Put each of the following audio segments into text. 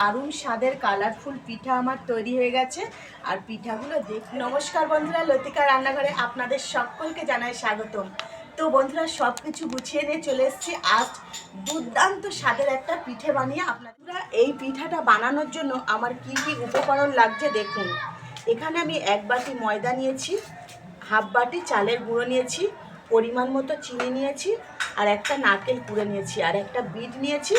দারুণ স্বাদের কালারফুল পিঠা আমার তৈরি হয়ে গেছে। আর পিঠাগুলো দেখ, নমস্কার বন্ধুরা, লতিকা রান্নাঘরে আপনাদের সকলকে জানাই স্বাগতম। তো বন্ধুরা সব কিছু গুছিয়ে নিয়ে চলে এসেছি। আজ দুর্দান্ত স্বাদের একটা পিঠে বানিয়ে আপনারা এই পিঠাটা বানানোর জন্য আমার কি কি উপকরণ লাগছে দেখুন। এখানে আমি এক বাটি ময়দা নিয়েছি, হাফ বাটি চালের গুঁড়ো নিয়েছি, পরিমাণ মতো চিনি নিয়েছি, আর একটা নারকেল কুড়ে নিয়েছি, আর একটা বিট নিয়েছি,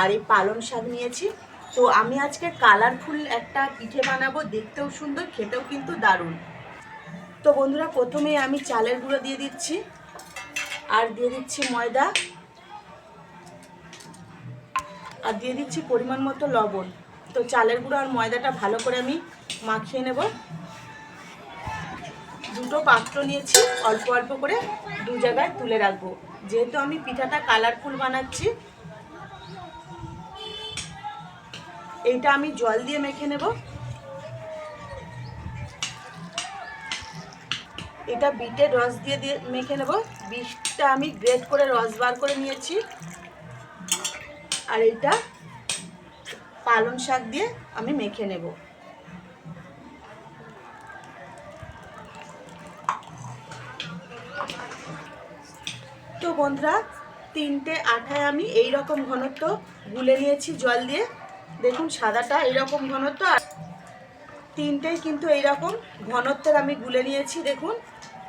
আর এই পালং শাক নিয়েছি। তো আমি আজকে কালারফুল একটা পিঠে বানাবো, দেখতেও সুন্দর, খেতেও কিন্তু দারুণ। তো বন্ধুরা, প্রথমেই আমি চালের গুঁড়ো দিয়ে দিচ্ছি, আর দিয়ে দিচ্ছি ময়দা, আর দিয়ে দিচ্ছি পরিমাণ মতো লবণ। তো চালের গুঁড়ো আর ময়দাটা ভালো করে আমি মাখিয়ে নেব। দুটো পাত্র নিয়েছি, অল্প অল্প করে দু জায়গায় তুলে রাখব। যেহেতু আমি পিঠাটা কালারফুল বানাচ্ছি এইটা আমি জল দিয়ে মেখে নেব। এটা বিটের রস দিয়ে দিয়ে মেখে নেব। বিটটা আমি গ্রেট করে রস বার করে নিয়েছি। আর এইটা পালং শাক দিয়ে আমি মেখে নেব। তো বন্ধুরা, তিনটে আঠায় আমি এই রকম ঘনত্ব গুলে নিয়েছি জল দিয়ে। দেখুন সাদাটা এইরকম ঘনত্ব আর তিনটেই কিন্তু এইরকম ঘনত্বের আমি গুলে নিয়েছি, দেখুন।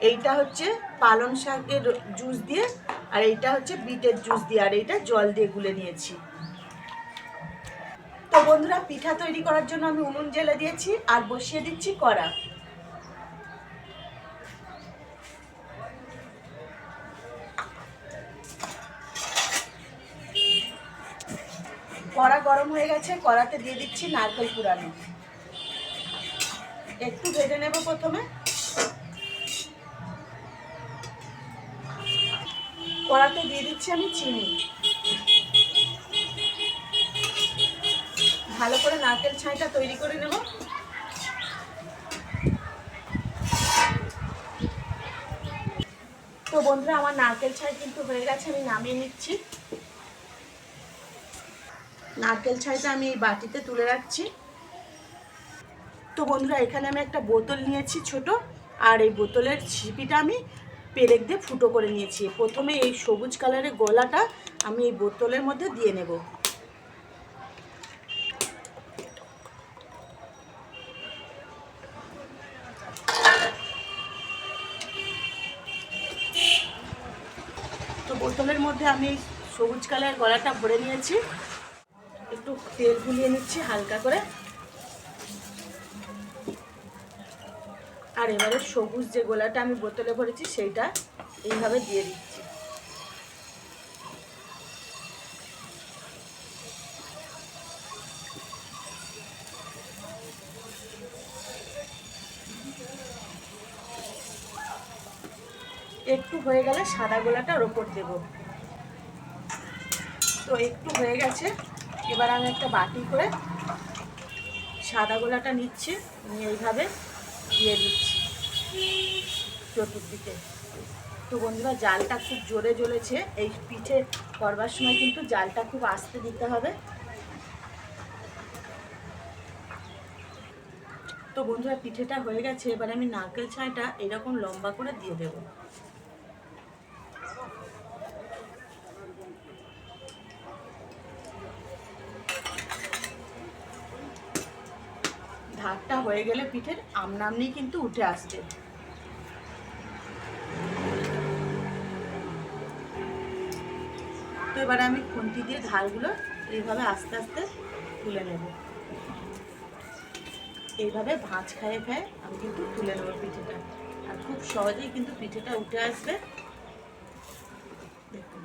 এইটা হচ্ছে পালং শাকের জুস দিয়ে আর এইটা হচ্ছে বিটের জুস দিয়ে আর এইটা জল দিয়ে গুলে নিয়েছি। তো বন্ধুরা, পিঠা তৈরি করার জন্য আমি উনুন জেলে দিয়েছি আর বসিয়ে দিচ্ছি কড়া। কড়া গরম হয়ে গেছে, কড়াতে দিয়ে দিচ্ছি নারকেল কুড়ানো। একটু ভেজে নেব প্রথমে। কড়াতে দিয়ে দিচ্ছি আমি চিনি। ভালো করে নারকেল ছাইটা তৈরি করে নেব। তো বন্ধুরা, আমার নারকেল ছাই কিন্তু হয়ে গেছে, আমি নামিয়ে নিচ্ছি। নারকেল ছাইটা আমি এই বাটিতে তুলে রাখছি। তো বন্ধুরা, এখানে আমি একটা বোতল নিয়েছি ছোট, আর এই বোতলের ছিপিটা আমি পেরেক দিয়ে ফুটো করে নিয়েছি। প্রথমে এই সবুজ কালারের গলাটা আমি এই বোতলের মধ্যে দিয়ে নেব। তো বোতলের মধ্যে আমি সবুজ কালারের গলাটা ভরে নিয়েছি। একটু তেল গুলিয়ে নিচ্ছি, হালকা করে। আর এবারে সবুজ যে গোলাটা আমি বোতলে ভরেছি, সেইটা এইভাবে দিয়ে দিচ্ছি। একটু হয়ে গেলে সাদা গোলাটা ওপর দেবো। তো একটু হয়ে গেছে। এবার আমি একটা বাটি করে সাদা গোলাটা নিচ্ছি, নিয়ে এইভাবে দিয়ে দিচ্ছি চতুর্দিকে। তো বন্ধুরা, জালটা খুব জোরে জ্বলেছে, এই পিঠে করবার সময় কিন্তু জালটা খুব আস্তে দিতে হবে। তো বন্ধুরা, পিঠেটা হয়ে গেছে, এবার আমি নারকেল ছাইটা এরকম লম্বা করে দিয়ে দেবো। হয়ে গেলে পিঠের আমনামনি কিন্তু উঠে আসছে তো এবারে আমি খুন্তি দিয়ে ধারগুলো এইভাবে আস্তে আস্তে তুলে নেব। এইভাবে ভাঁজ খায়ে খায়ে আমি কিন্তু তুলে নেব পিঠেটা। আর খুব সহজেই কিন্তু পিঠেটা উঠে আসবে দেখুন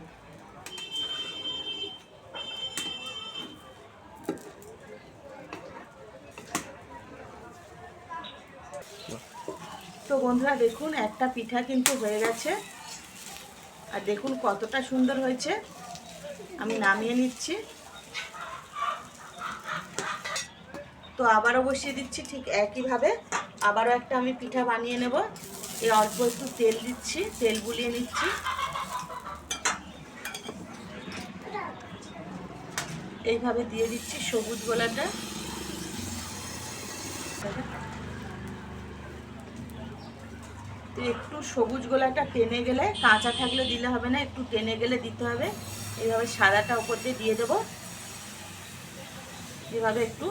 তো বন্ধুরা দেখুন, একটা পিঠা কিন্তু হয়ে গেছে। আর দেখুন কতটা সুন্দর হয়েছে। আমি নামিয়ে নিচ্ছি। তো আবারও বসিয়ে দিচ্ছি ঠিক একইভাবে। আবারও একটা আমি পিঠা বানিয়ে নেব। এই অল্প একটু তেল দিচ্ছি, তেল গুলিয়ে নিচ্ছি। এইভাবে দিয়ে দিচ্ছি সবুজ গোলাটা। একটু সবুজ গোলাটা টেনে গেলে, কাঁচা থাকলে দিলে হবে না, একটু টেনে গেলে দিতে হবে। এইভাবে সাদাটা উপর দিয়ে দিয়ে দেবো। এভাবে একটু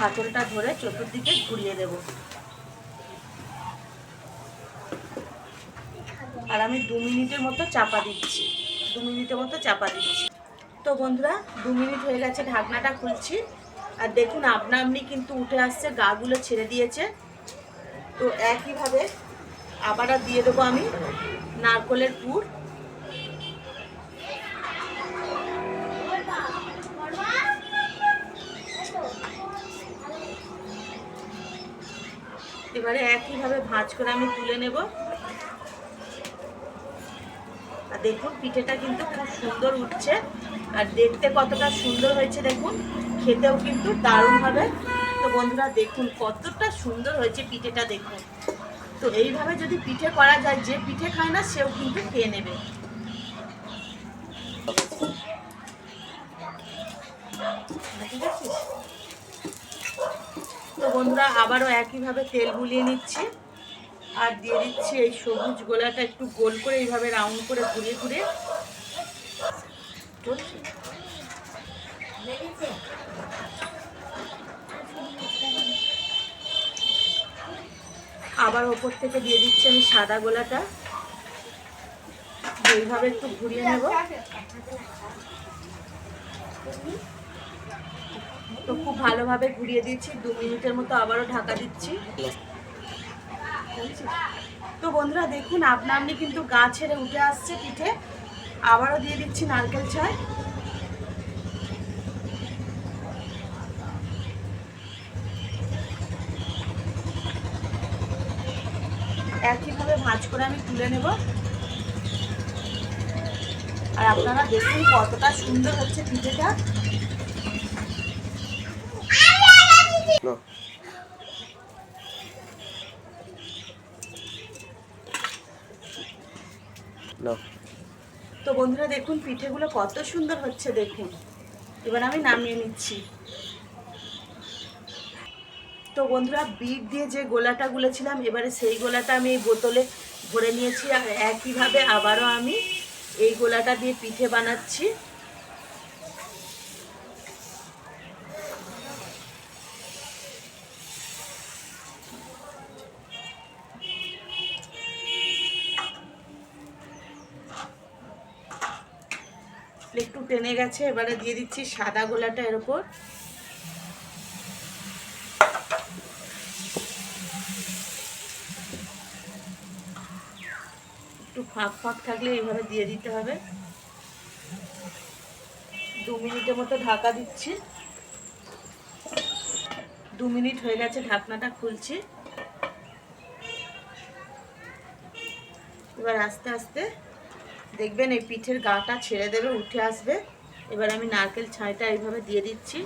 হাতলটা ধরে চতুর্দিকে ঘুরিয়ে দেব। আর আমি দু মিনিটের মতো চাপা দিচ্ছি। দু মিনিটের মতো চাপা দিচ্ছি। তো বন্ধুরা, দু মিনিট হয়ে গেছে, ঢাকনাটা খুলছি। আর দেখুন, আপনা আপনি কিন্তু উঠে আসছে গাগুলো ছেড়ে দিয়েছে। তো একইভাবে আবার দিয়ে দেবো আমি নারকলের পুর। এবারে একইভাবে ভাঁজ করে আমি তুলে নেব। আর দেখুন, পিঠেটা কিন্তু খুব সুন্দর উঠছে। আর দেখতে কতটা সুন্দর হয়েছে দেখুন, খেতেও কিন্তু দারুণ হবে। তো বন্ধুরা, দেখুন কতটা সুন্দর হয়েছে পিঠেটা দেখুন। তো এইভাবে যদি পিঠে করা যায়, যে পিঠে খায় না, সেও কিন্তু খেয়ে নেবে। ঠিক আছে? তো বন্ধুরা, আবারও একইভাবে তেল গুলিয়ে নিচ্ছি। আর দিয়ে দিচ্ছি এই সবুজ গোলাটা একটু গোল করে, এইভাবে রাউন্ড করে ঘুরিয়ে ঘুরিয়ে। আবার ওপর থেকে দিয়ে দিচ্ছি আমি সাদা গোলাটা। এইভাবে একটু ঘুরিয়ে নেব। তো খুব ভালোভাবে ঘুরিয়ে দিচ্ছি দু মিনিটের মতো আবারও ঢাকা দিচ্ছি। তো বন্ধুরা, দেখুন আপনা আপনি কিন্তু গা ছেড়ে উঠে আসছে পিঠে। আবারও দিয়ে দিচ্ছি নারকেল ছাই একইভাবে ভাঁজ করে আমি তুলে নেব। আর আপনারা দেখুন কতটা সুন্দর হচ্ছে পিঠেটা. তো বন্ধুরা দেখুন পিঠেগুলো কত সুন্দর হচ্ছে দেখুন। এবার আমি নামিয়ে নিচ্ছি। তো বন্ধুরা বিট দিয়ে যে গোলাটা গুলেছিলাম, এবারে সেই গোলাটা আমি এই বোতলে ভরে নিয়েছি আর একইভাবে আবারও আমি এই গোলাটা দিয়ে পিঠে বানাচ্ছি। একটু টেনে গেছে, এবারে দিয়ে দিচ্ছি সাদা গোলাটা এর উপর একটু ফাঁক ফাঁক থাকলে এইভাবে দিয়ে দিতে হবে। দু মিনিটের মতো ঢাকা দিচ্ছি। দু মিনিট হয়ে গেছে ঢাকনাটা খুলছি। এবার আস্তে আস্তে দেখবেন এই পিঠের গাটা ছেড়ে দেবে, উঠে আসবে। এবার আমি নারকেল ছাইটা এইভাবে দিয়ে দিচ্ছি।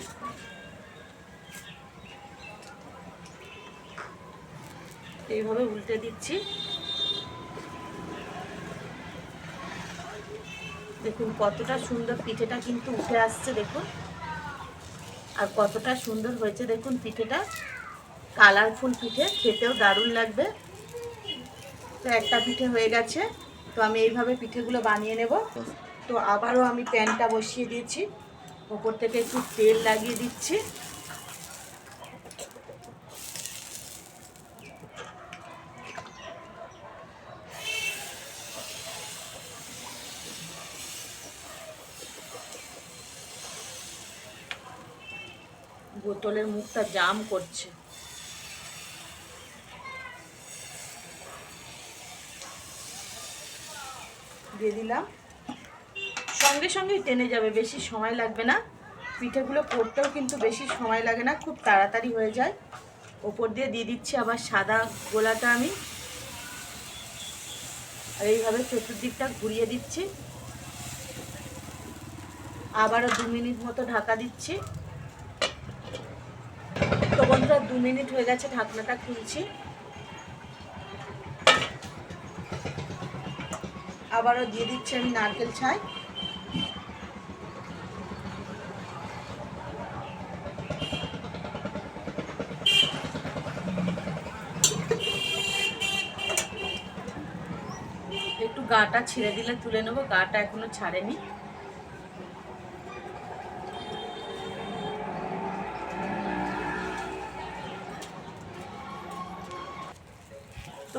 এইভাবে উল্টে দিচ্ছি। দেখুন, কতটা সুন্দর পিঠেটা কিন্তু উঠে আসছে, দেখুন। আর কতটা সুন্দর হয়েছে, দেখুন পিঠেটা। কালারফুল পিঠে, খেতেও দারুণ লাগবে। তো একটা পিঠে হয়ে গেছে, তো আমি এইভাবে পিঠেগুলো বানিয়ে নেব। তো আবারও আমি প্যানটা বসিয়ে দিয়েছি। ওপর থেকে একটু তেল লাগিয়ে দিচ্ছি। বোতলের মুখটা জাম করছে। দিয়ে দিলাম। সঙ্গে সঙ্গেই টেনে যাবে, বেশি সময় লাগবে না। পিঠেগুলো করতেও কিন্তু বেশি সময় লাগে না, খুব তাড়াতাড়ি হয়ে যায়। ওপর দিয়ে দিয়ে দিচ্ছি আবার সাদা গোলাটা আমি। আর এইভাবে চতুর্দিকটা ঘুরিয়ে দিচ্ছি। আবারও দু মিনিট মতো ঢাকা দিচ্ছি। দু মিনিট হয়ে গেছে ঢাকনাটা খুলছি। আবারও দিয়ে দিচ্ছি আমি নারকেল ছাই। একটু গাটা ছেড়ে দিলে তুলে নেব, গাটা এখনও ছাড়েনি।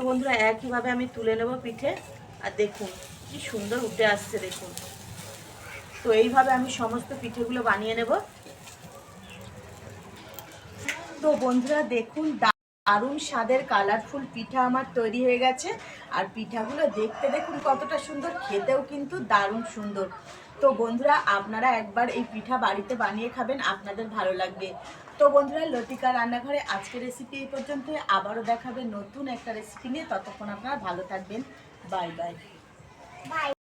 বন্ধুরা, একইভাবে আমি তুলে নেব পিঠে। আর দেখুন, কি সুন্দর উঠে আসছে, দেখুন। তো এইভাবে আমি সমস্ত পিঠেগুলো বানিয়ে নেব। তো বন্ধুরা, দেখুন দারুণ স্বাদের কালারফুল পিঠা আমার তৈরি হয়ে গেছে। আর পিঠাগুলো দেখতে দেখুন কতটা সুন্দর, খেতেও কিন্তু দারুণ সুন্দর। তো বন্ধুরা, আপনারা একবার এই পিঠা বাড়িতে বানিয়ে খাবেন, আপনাদের ভালো লাগবে। তো বন্ধুরা, লতিকা রান্নাঘরে আজকের রেসিপি এই পর্যন্ত আবারও দেখাবে নতুন একটা রেসিপি নিয়ে। ততক্ষণ আপনারা ভালো থাকবেন। বাই। বাই।